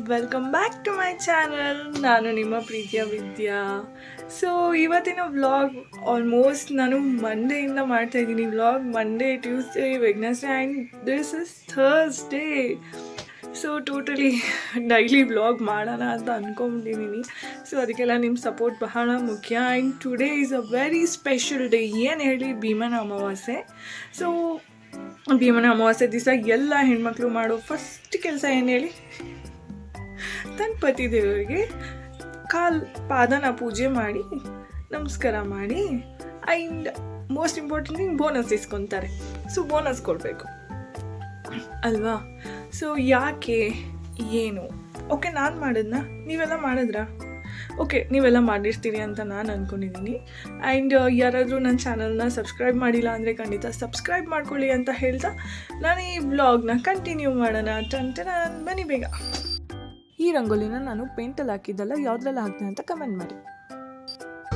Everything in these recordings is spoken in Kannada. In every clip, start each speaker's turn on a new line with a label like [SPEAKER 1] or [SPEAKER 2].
[SPEAKER 1] Welcome back to my channel ನಾನು ನಿಮ್ಮ ಪ್ರೀತಿಯ ವಿದ್ಯಾ. ಸೊ ಇವತ್ತಿನ ವ್ಲಾಗ್ ಆಲ್ಮೋಸ್ಟ್ ನಾನು ಮಂಡೆಯಿಂದ ಮಾಡ್ತಾ ಇದ್ದೀನಿ. Vlog Monday Tuesday Wednesday and this is Thursday so totally daily vlog ಮಾಡೋಣ ಅಂತ ಅಂದ್ಕೊಂಡಿದ್ದೀನಿ ಸೊ ಅದಕ್ಕೆಲ್ಲ ನಿಮ್ಮ ಸಪೋರ್ಟ್ ಬಹಳ ಮುಖ್ಯ. And today is a very special day ಏನು ಹೇಳಿ? ಭೀಮನ ಅಮಾವಾಸ್ಯೆ. ಸೊ ಭೀಮನ ಅಮಾವಾಸ್ಯೆ ದಿವಸ ಎಲ್ಲ ಹೆಣ್ಮಕ್ಳು ಮಾಡೋ ಫಸ್ಟ್ ಕೆಲಸ ಏನು ಹೇಳಿ? ತನ್ನ ಪತಿ ದೇವರಿಗೆ ಕಾಲ್ ಪಾದನ ಪೂಜೆ ಮಾಡಿ, ನಮಸ್ಕಾರ ಮಾಡಿ and most important thing bonus ಇಸ್ಕೊತಾರೆ. So bonus ಕೊಡಬೇಕು. ಅಲ್ವಾ? ಸೊ ಯಾಕೆ, ಏನು? ಓಕೆ ನಾನು ಮಾಡಿದ್ನ? ನೀವೆಲ್ಲ ಮಾಡಿದ್ರಾ? ಓಕೆ ನೀವೆಲ್ಲ ಮಾಡಿರ್ತೀರಿ ಅಂತ ನಾನು ಅಂದ್ಕೊಂಡಿದ್ದೀನಿ ಆ್ಯಂಡ್ ಯಾರಾದರೂ ನನ್ನ ಚಾನಲ್ನ ಸಬ್ಸ್ಕ್ರೈಬ್ ಮಾಡಿಲ್ಲ ಅಂದರೆ ಖಂಡಿತ ಸಬ್ಸ್ಕ್ರೈಬ್ ಮಾಡ್ಕೊಳ್ಳಿ ಅಂತ ಹೇಳ್ತಾ ನಾನು ಈ ಬ್ಲಾಗ್ನ ಕಂಟಿನ್ಯೂ ಮಾಡೋಣ. ಅಂತ ನಾನು ಬನ್ನಿ ಬೇಗ. ಈ ರಂಗೋಲಿನ ನಾನು ಪೇಂಟಲ್ಲಿ ಹಾಕಿದ್ದಲ್ಲ ಯಾವುದ್ರಲ್ಲಿ ಹಾಕ್ತೀನಿ ಅಂತ ಕಮೆಂಟ್ ಮಾಡಿ.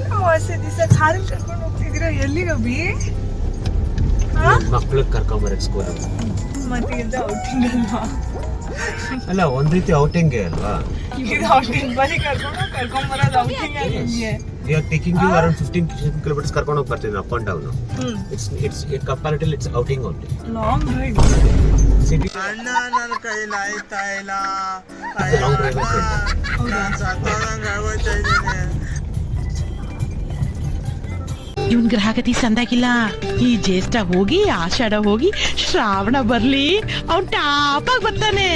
[SPEAKER 1] ಅಮಾವಾಸ್ಯೆ ದಿವಸ ಕಾರಲ್ಲಿ ಕರ್ಕೊಂಡು ಹೋಗ್ತಿದ್ದೀರಾ? ಎಲ್ಲಿಗೆ ಅಭಿ
[SPEAKER 2] ಮಕ್ಳಿಗೆ ಕರ್ಕೊಂಬರಕ್ ಸ್ಕೂಲ್
[SPEAKER 1] ಮತ್ತೆ ಇದು ಔಟಿಂಗ್ ಅಲ್ವಾ?
[SPEAKER 2] ಅಲ್ಲ ಒಂದ್ ರೀತಿ ಔಟಿಂಗ್ ಅಲ್ವಾ?
[SPEAKER 1] ಇದು ಔಟಿಂಗ್ ಬರೀ ಕರ್ಕೊಂಡು ಕರ್ಕೊಂಬರೋದು ಔಟಿಂಗ್ ನಿಮಗೆ.
[SPEAKER 2] You are taking you around fifteen kilometers ಕರ್ಕೊಂಡು ಹೋಗಿ ಬರ್ತೀನಿ up and
[SPEAKER 1] down
[SPEAKER 2] it's it's comparative it's outing only
[SPEAKER 1] long ride
[SPEAKER 2] city.
[SPEAKER 3] ಅಣ್ಣ ನನ್ನ ಕೈಲಿ ಆಯ್ತಾ ಇಲ್ಲ.
[SPEAKER 2] ಲಾಂಗ್ ಡ್ರೈವ್
[SPEAKER 3] ನಾನು ಸತ್ತೋದಂಗೆ ಆಗೋಯ್ತಾ ಇದ್ದೀನಿ.
[SPEAKER 4] ಇವನ್ ಗ್ರಹಗತಿ ಸಂದಾಗಿಲ್ಲ ಈ ಜ್ಯೇಷ್ಠ ಹೋಗಿ ಆಷಾಢ ಹೋಗಿ ಶ್ರಾವಣ ಬರ್ಲಿ ಅವ್ನ್ ಟಾಪಾಗ ಬರ್ತಾನೆ.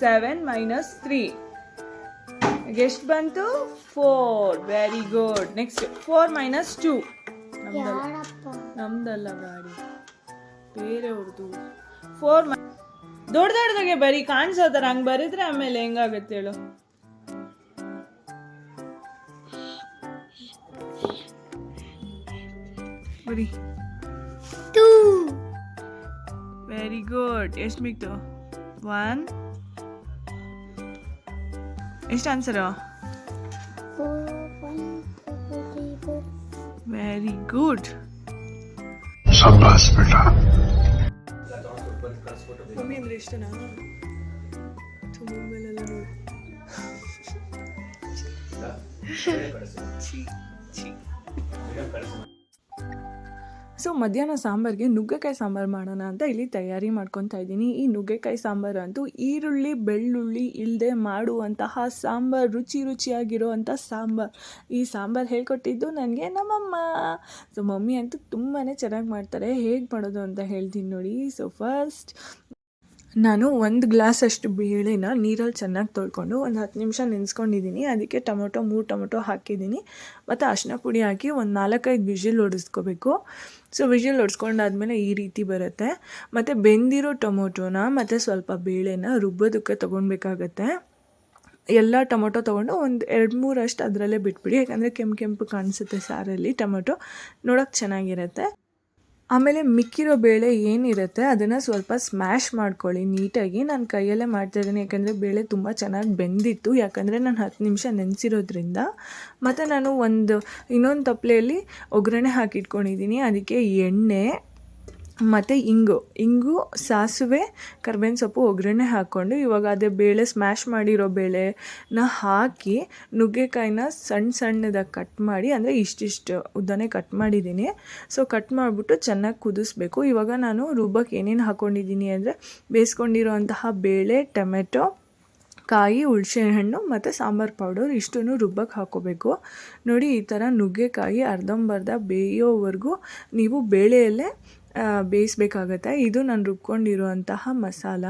[SPEAKER 1] ಸೆವೆನ್ ಮೈನಸ್ ತ್ರೀ ಎಷ್ಟು ಬಂತು. Four very good next four minus two ನಮ್ದಲ್ಲ. ನಮ್ದಲ್ಲ ಗಾಡಿ. ಬೇರೆಯವ್ರದ್ದು ಫೋರ್ ದೊಡ್ಡ ದೊಡ್ಡದಾಗೆ ಬರೀ ಕಾಣಿಸೋ ಥರ ಹಂಗೆ ಬರಿದ್ರೆ ಆಮೇಲೆ ಹೆಂಗಾಗತ್ತೆ ಹೇಳು. ಬರೀ. ವೆರಿ ಗುಡ್ ಎಷ್ಟು ಮಿಕ್ತು? ಒನ್ ಎಷ್ಟು ಆನ್ಸರು ವೆರಿ ಗುಡ್ ಮಮ್ಮಿ ಅಂದ್ರೆ ಇಷ್ಟನಾ ಮೊಬೈಲೆಲ್ಲ ನೋಡಿ ಛೀ, ಛೀ. ಸೊ ಮಧ್ಯಾಹ್ನ ಸಾಂಬಾರಿಗೆ ನುಗ್ಗೆಕಾಯಿ ಸಾಂಬಾರು ಮಾಡೋಣ ಅಂತ ಇಲ್ಲಿ ತಯಾರಿ ಮಾಡ್ಕೊತಾ ಇದ್ದೀನಿ. ಈ ನುಗ್ಗೆಕಾಯಿ ಸಾಂಬಾರು ಅಂತೂ ಈರುಳ್ಳಿ, ಬೆಳ್ಳುಳ್ಳಿ ಇಲ್ಲದೆ ಮಾಡುವಂತಹ ಸಾಂಬಾರು, ರುಚಿ ರುಚಿಯಾಗಿರುವಂಥ ಸಾಂಬಾರು. ಈ ಸಾಂಬಾರು ಹೇಳ್ಕೊಟ್ಟಿದ್ದು ನನಗೆ ನಮ್ಮಮ್ಮ. ಸೊ ಮಮ್ಮಿ ಅಂತೂ ತುಂಬಾ ಚೆನ್ನಾಗಿ ಮಾಡ್ತಾರೆ. ಹೇಗೆ ಮಾಡೋದು ಅಂತ ಹೇಳ್ತೀನಿ ನೋಡಿ. ಸೊ ಫಸ್ಟ್ ನಾನು ಒಂದು ಗ್ಲಾಸಷ್ಟು ಬೇಳೆನ ನೀರಲ್ಲಿ ಚೆನ್ನಾಗಿ ತೊಳ್ಕೊಂಡು ಒಂದು ಹತ್ತು ನಿಮಿಷ ನೆನೆಸ್ಕೊಂಡಿದ್ದೀನಿ. ಅದಕ್ಕೆ ಟೊಮೊಟೊ, ಮೂರು ಟೊಮೊಟೊ ಹಾಕಿದ್ದೀನಿ. ಮತ್ತು ಅರಿಶಿನ ಪುಡಿ ಹಾಕಿ ಒಂದು ನಾಲ್ಕೈದು ಬಿಸಿಲ್ ಹೊಡಿಸ್ಕೋಬೇಕು ಸೊ ವಿಷಲ್ ಹೊಡ್ಸ್ಕೊಂಡಾದ್ಮೇಲೆ ಈ ರೀತಿ ಬರುತ್ತೆ. ಮತ್ತು ಬೆಂದಿರೋ ಟೊಮೊಟೊನ ಮತ್ತು ಸ್ವಲ್ಪ ಬೇಳೆನ ರುಬ್ಬೋದಕ್ಕೆ ತೊಗೊಳ್ಬೇಕಾಗತ್ತೆ ಎಲ್ಲ ಟೊಮೊಟೊ ತೊಗೊಂಡು ಒಂದು ಎರಡು ಮೂರಷ್ಟು ಅದರಲ್ಲೇ ಬಿಟ್ಬಿಡಿ. ಯಾಕಂದರೆ ಕೆಂಪು ಕೆಂಪು ಕಾಣಿಸುತ್ತೆ ಸಾರಲ್ಲಿ ಟೊಮೊಟೊ. ನೋಡೋಕ್ಕೆ ಚೆನ್ನಾಗಿರುತ್ತೆ. ಆಮೇಲೆ ಮಿಕ್ಕಿರೋ ಬೇಳೆ ಏನಿರುತ್ತೆ ಅದನ್ನು ಸ್ವಲ್ಪ ಸ್ಮ್ಯಾಶ್ ಮಾಡ್ಕೊಳ್ಳಿ ನೀಟಾಗಿ. ನಾನು ಕೈಯಲ್ಲೇ ಮಾಡ್ತಾಯಿದ್ದೀನಿ ಯಾಕಂದರೆ ಬೇಳೆ ತುಂಬ ಚೆನ್ನಾಗಿ ಬೆಂದಿತ್ತು. ಯಾಕಂದರೆ ನಾನು ಹತ್ತು ನಿಮಿಷ ನೆನೆಸಿರೋದ್ರಿಂದ. ಮತ್ತು ನಾನು ಒಂದು ಇನ್ನೊಂದು ತಪ್ಪಲೆಯಲ್ಲಿ ಒಗ್ಗರಣೆ ಹಾಕಿಟ್ಕೊಂಡಿದ್ದೀನಿ, ಅದಕ್ಕೆ ಎಣ್ಣೆ. ಮತ್ತು ಇಂಗು. ಇಂಗು, ಸಾಸಿವೆ, ಕರ್ಬೇವಿನ ಸೊಪ್ಪು ಒಗ್ಗರಣೆ ಹಾಕ್ಕೊಂಡು ಇವಾಗ ಅದೇ ಬೇಳೆ ಸ್ಮ್ಯಾಶ್ ಮಾಡಿರೋ ಬೇಳೆನ ಹಾಕಿ ನುಗ್ಗೆಕಾಯಿನ ಸಣ್ಣ ಸಣ್ಣದಾಗಿ ಕಟ್ ಮಾಡಿ, ಅಂದರೆ ಇಷ್ಟಿಷ್ಟು ಉದ್ದನೇ ಕಟ್ ಮಾಡಿದ್ದೀನಿ. ಸೊ ಕಟ್ ಮಾಡಿಬಿಟ್ಟು ಚೆನ್ನಾಗಿ ಕುದಿಸ್ಬೇಕು. ಇವಾಗ ನಾನು ರುಬ್ಬಕ್ಕೆ ಏನೇನು ಹಾಕ್ಕೊಂಡಿದ್ದೀನಿ ಅಂದರೆ ಬೇಯಿಸ್ಕೊಂಡಿರೋಂತಹ ಬೇಳೆ, ಟೊಮೆಟೊ, ಕಾಯಿ ಹುಣಸೆಹಣ್ಣು ಮತ್ತು ಸಾಂಬಾರು ಪೌಡರ್ ಇಷ್ಟನ್ನು ರುಬ್ಬಕ್ಕೆ ಹಾಕೋಬೇಕು. ನೋಡಿ, ಈ ಥರ ನುಗ್ಗೆಕಾಯಿ ಅರ್ಧಂಬರ್ಧ ಬೇಯೋವರೆಗೂ ನೀವು ಬೇಳೆಯಲ್ಲೇ ಬೇಯಿಸ್ಬೇಕಾಗತ್ತೆ. ಇದು ನಾನು ರುಬ್ಕೊಂಡಿರುವಂತಹ ಮಸಾಲ.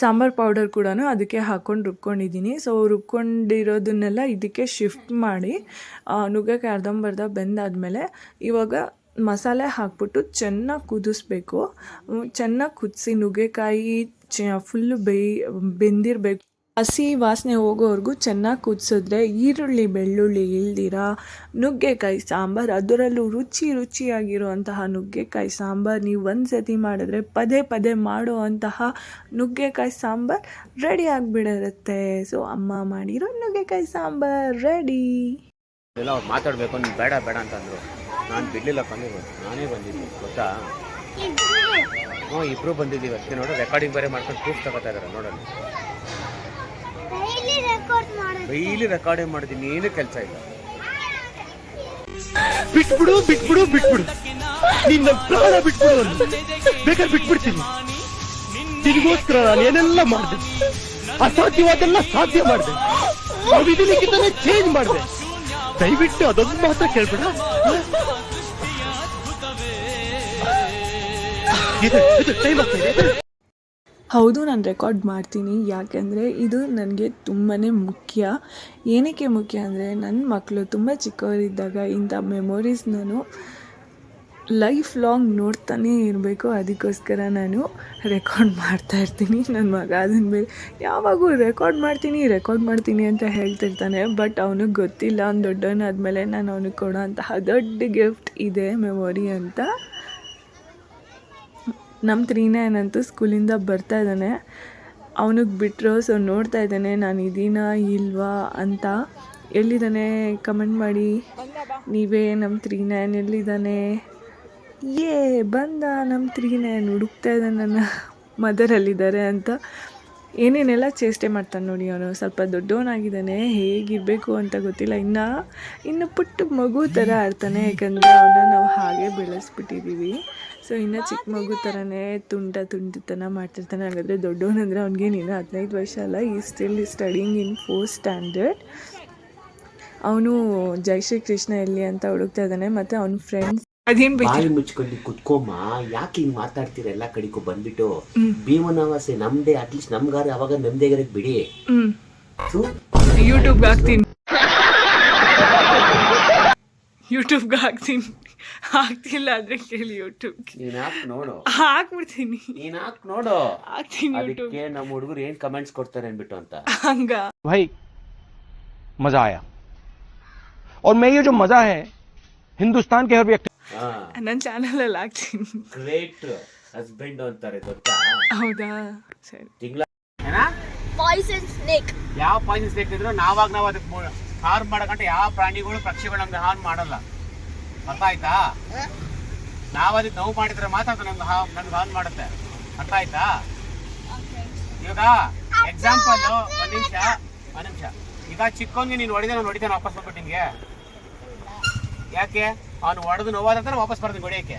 [SPEAKER 1] ಸಾಂಬಾರು ಪೌಡರ್ ಕೂಡ ಅದಕ್ಕೆ ಹಾಕ್ಕೊಂಡು ರುಬ್ಕೊಂಡಿದ್ದೀನಿ. ಸೊ ರುಬ್ಕೊಂಡಿರೋದನ್ನೆಲ್ಲ ಇದಕ್ಕೆ ಶಿಫ್ಟ್ ಮಾಡಿ ನುಗ್ಗೆಕಾಯಿ, ಅರ್ಧಂಬರ್ಧ ಬೆಂದಾದಮೇಲೆ ಇವಾಗ ಮಸಾಲೆ ಹಾಕ್ಬಿಟ್ಟು ಚೆನ್ನಾಗಿ ಕುದಿಸ್ಬೇಕು. ಚೆನ್ನಾಗಿ ಕುದಿಸಿ ನುಗ್ಗೆಕಾಯಿ ಚ ಫುಲ್ಲು ಬೇಯಿ, ಬೆಂದಿರಬೇಕು. ಹಸಿ ವಾಸನೆ ಹೋಗೋವರೆಗೂ ಚೆನ್ನಾಗಿ ಕುದಿಸಿದ್ರೆ ಈರುಳ್ಳಿ ಬೆಳ್ಳುಳ್ಳಿ ಇಲ್ದಿರ ನುಗ್ಗೆಕಾಯಿ ಸಾಂಬಾರು ಅದರಲ್ಲೂ ರುಚಿ ರುಚಿಯಾಗಿರುವಂತಹ ನುಗ್ಗೆಕಾಯಿ ಸಾಂಬಾರು ನೀವು ಒಂದು ಸತಿ ಮಾಡಿದ್ರೆ ಪದೇ ಪದೇ ಮಾಡುವಂತಹ ಅಂತಹ ನುಗ್ಗೆಕಾಯಿ ಸಾಂಬಾರು ರೆಡಿ ಆಗಿಬಿಡಿರುತ್ತೆ ಸೊ ಅಮ್ಮ ಮಾಡಿರೋ ನುಗ್ಗೆಕಾಯಿ ಸಾಂಬಾರು ರೆಡಿ.
[SPEAKER 2] ಎಲ್ಲ ಅವ್ರು ಮಾತಾಡಬೇಕು ನೀನು ಬೇಡ ಬೇಡ ಅಂತಂದರು. ನಾನು ಬಿಡಲಿಲ್ಲ ಬಂದಿದ್ದು ನಾನೇ ಬಂದಿದ್ದು ಗೊತ್ತಾ? ಹ್ಞೂ ಇಬ್ಬರು ಬಂದಿದ್ದೀವಿ. ಅಷ್ಟೇ ನೋಡು ರೆಕಾರ್ಡಿಂಗ್ ಬೇರೆ ಮಾಡ್ಕೊಂಡು ಪ್ರೂಫ್ ತಗೋತಾ ಇದ್ದಾರೆ ನೋಡೋಣ.
[SPEAKER 5] ಡೈಲಿ
[SPEAKER 2] ರೆಕಾರ್ಡಿಂಗ್ ಮಾಡಿದ್ದೀನಿ, ಏನೂ ಕೆಲಸ ಇಲ್ಲ.
[SPEAKER 6] ಬಿಟ್ಬಿಡು ಬಿಟ್ಬಿಡು ಬಿಟ್ಬಿಡು. ನಿನ್ನ ಪ್ರಾಣ ಬಿಟ್ಬಿಡು. ಬೇಕಾದ್ರೆ ಬಿಟ್ಬಿಡ್ತೀನಿ. ನಿನಗೋಸ್ಕರ ನಾನು ಏನೆಲ್ಲ ಮಾಡಿದೆ? ಅಸಾಧ್ಯವಾದೆಲ್ಲ ಸಾಧ್ಯ ಮಾಡಿದೆ. ವಿಧಿ ಲಿಖಿತನೇ ಚೇಂಜ್ ಮಾಡಿದೆ. ದಯವಿಟ್ಟು ಅದೊಂದು ಮಾತ್ರ ಕೇಳ್ಬೇಡ. ಇದು ಇದು ಟೈಮ್ ಆಗ್ತಾ ಇದೆ.
[SPEAKER 1] ಹೌದು, ನಾನು ರೆಕಾರ್ಡ್ ಮಾಡ್ತೀನಿ. ಯಾಕೆಂದರೆ ಇದು ನನಗೆ ತುಂಬಾ ಮುಖ್ಯ. ಏನಕ್ಕೆ ಮುಖ್ಯ ಅಂದರೆ ನನ್ನ ಮಕ್ಕಳು ತುಂಬ ಚಿಕ್ಕವರಿದ್ದಾಗ ಇಂಥ ಮೆಮೊರೀಸ್ ನಾನು ಲೈಫ್ ಲಾಂಗ್ ನೋಡ್ತಾನೇ ಇರಬೇಕು. ಅದಕ್ಕೋಸ್ಕರ ನಾನು ರೆಕಾರ್ಡ್ ಮಾಡ್ತಾ ಇರ್ತೀನಿ. ನನ್ನ ಮಗ ಅದನ್ನ ಮೇಲೆ ಯಾವಾಗೂ ರೆಕಾರ್ಡ್ ಮಾಡ್ತೀನಿ ರೆಕಾರ್ಡ್ ಮಾಡ್ತೀನಿ ಅಂತ ಹೇಳ್ತಿರ್ತಾನೆ. ಬಟ್ ಅವನಿಗೆ ಗೊತ್ತಿಲ್ಲ. ಅವ್ನು ದೊಡ್ಡವನಾದ್ಮೇಲೆ ನಾನು ಅವನಿಗೆ ಕೊಡೋ ಅಂತಹ ದೊಡ್ಡ ಗಿಫ್ಟ್ ಇದೆ ಮೆಮೊರಿ ಅಂತ. ನಮ್ಮ ತ್ರೀನಯನಂತೂ ಸ್ಕೂಲಿಂದ ಬರ್ತಾ ಇದ್ದಾನೆ. ಅವನಿಗೆ ಬಿಟ್ಟರು ಸೊ ನೋಡ್ತಾ ಇದ್ದಾನೆ, ನಾನು ಇದೀನಾ ಇಲ್ವಾ? ಅಂತ ಎಲ್ಲಿದ್ದಾನೆ? ಕಮೆಂಟ್ ಮಾಡಿ. ನೀವೇ ನಮ್ಮ ತ್ರೀ ನೈನ್ ಎಲ್ಲಿದ್ದಾನೆ? ಏ, ಬಂದ ನಮ್ಮ ತ್ರೀ ನೈನ್ ಹುಡುಕ್ತಾ ಇದ್ದಾನೆ ನನ್ನ ಮದರಲ್ಲಿದ್ದಾರೆ ಅಂತ ಏನೇನೆಲ್ಲ ಚೇಷ್ಟೆ ಮಾಡ್ತಾನೆ ನೋಡಿ ಅವನು. ಸ್ವಲ್ಪ ದೊಡ್ಡವನಾಗಿದ್ದಾನೆ, ಹೇಗಿರಬೇಕು ಅಂತ ಗೊತ್ತಿಲ್ಲ. ಇನ್ನು ಇನ್ನು ಪುಟ್ಟ ಮಗು ಥರ ಆಡ್ತಾನೆ, ಯಾಕಂದರೆ ಅವನ್ನ ನಾವು ಹಾಗೆ ಬೆಳೆಸ್ಬಿಟ್ಟಿದ್ದೀವಿ. ಸೊ ಇನ್ನು ಚಿಕ್ಕ ಮಗು ಥರನೇ ತುಂಟ ತುಂಟತನ ಮಾಡ್ತಿರ್ತಾನೆ. ಹಾಗಾದರೆ ದೊಡ್ಡವನಂದರೆ ಇನ್ನೂ ಹದಿನೈದು ವರ್ಷ ಅಲ್ಲ ಈ still studying in four standard ಅವನು ಜೈ ಶ್ರೀ ಕೃಷ್ಣ ಎಲ್ಲಿ ಅಂತ ಹುಡುಕ್ತಾ ಇದ್ದಾನೆ, ಮತ್ತು ಅವನ ಫ್ರೆಂಡ್ಸ್ ಅದೇನು
[SPEAKER 7] ಬಾಯಿ ಮುಚ್ಕೊಂಡು ಕುತ್ಕೊಮ್ಮ ಯಾಕೆ ಹಿಂಗ್ ಮಾತಾಡ್ತೀರ ಎಲ್ಲ ಕಡೆಗೂ ಬಂದ್ಬಿಟ್ಟು ಭೀಮನವಾಸೆ ನಮ್ದೇ ಅಟ್ಲೀಸ್ಟ್ ನಮ್ಗಾರ ಅವಾಗ ನೆಮ್ಮದಿಯಾಗಿರಕ್ ಬಿಡಿ
[SPEAKER 1] ಹ್ಞೂ
[SPEAKER 7] ಥು,
[SPEAKER 1] ಯೂಟ್ಯೂಬ್ಗೆ ಹಾಕ್ತೀನಿ ಯೂಟ್ಯೂಬ್ಗೆ ಹಾಕ್ತೀನಿ ಹಾಕ್ತಿಲ್ಲ ಆದರೆ ಕೇಳಿ ಯೂಟ್ಯೂಬ್ಗೆ
[SPEAKER 7] ನೀನ್ ಹಾಕ್ ನೋಡು
[SPEAKER 1] ಹಾಕ್ಬಿಡ್ತೀನಿ
[SPEAKER 7] ನೀನ್ ಹಾಕ್ ನೋಡು
[SPEAKER 1] ಹಾಕ್ತೀನಿ ಯೂಟ್ಯೂಬ್
[SPEAKER 7] ಅದಕ್ಕೆ ನಮ್ಮ ಹುಡುಗರು ಏನ್ ಕಮೆಂಟ್ಸ್ ಕೊಡ್ತಾರೆ ಅನ್ಬಿಟ್ಟು ಅಂತ
[SPEAKER 1] ಹಂಗ
[SPEAKER 6] भाई मजा आया और मैं ये जो मजा है हिंदुस्तान के हर व्यक्ति
[SPEAKER 7] ಹಾ.
[SPEAKER 1] ನನ್ನ ಚಾನಲಲ್ಲಿ ಹಾಕ್ತೀನಿ.
[SPEAKER 7] ಗ್ರೇಟ್ ಹಸ್ಬೆಂಡ್ ಅಂತಾರೆ ಗೊತ್ತಾ?
[SPEAKER 1] ಹೌದಾ? ಸರಿ.
[SPEAKER 7] ತಿಂಗಳ
[SPEAKER 5] ಪಾಯ್ಸನ್ ಸ್ನೇಕ್
[SPEAKER 2] ಯಾವ ಪಾಯಿಂಟ್ಸ್ ಇದ್ರು ನಾವಾಗ ನಾವು ಅದಕ್ಕೆ ಹಾರ್ಮ್ ಮಾಡಕಂತ ಯಾವ ಪ್ರಾಣಿಗಳು ಪಕ್ಷಿಗಳು ನಮ್ಗೆ ಹಾರ್ಮ್ ಮಾಡಲ್ಲ. ಅರ್ಥ ಆಯ್ತಾ ನಾವ್ ಅದಕ್ಕೆ ನೋವು ಮಾಡಿದ್ರೆ ಮಾತ್ರ ಅದು ನಮ್ಗೆ ಹಾ ನಮ್ಗೆ ಹಾರ್ಮ್ ಮಾಡುತ್ತೆ. ಅರ್ಥ ಆಯ್ತಾ ಇವಾಗ ಎಕ್ಸಾಂಪಲ್ ಒಂದ್ ನಿಮಿಷ ಒಂದ್ ನಿಮಿಷ. ಈಗ ಚಿಕ್ಕವನ್ಗೆ ನೀನು ಹೊಡಿದೆ ನಾನು ಹೊಡಿತಾನೆ ವಾಪಸ್ ಬಂದ್ಬಿಟ್ಟು ನಿಮಗೆ ಯಾಕೆ? ಅವ್ನು ಹೊಡೆದು ನೋವಾದಂತ ವಾಪಸ್ ಬರ್ತೀನಿ ಹೊಡಿಯಕ್ಕೆ.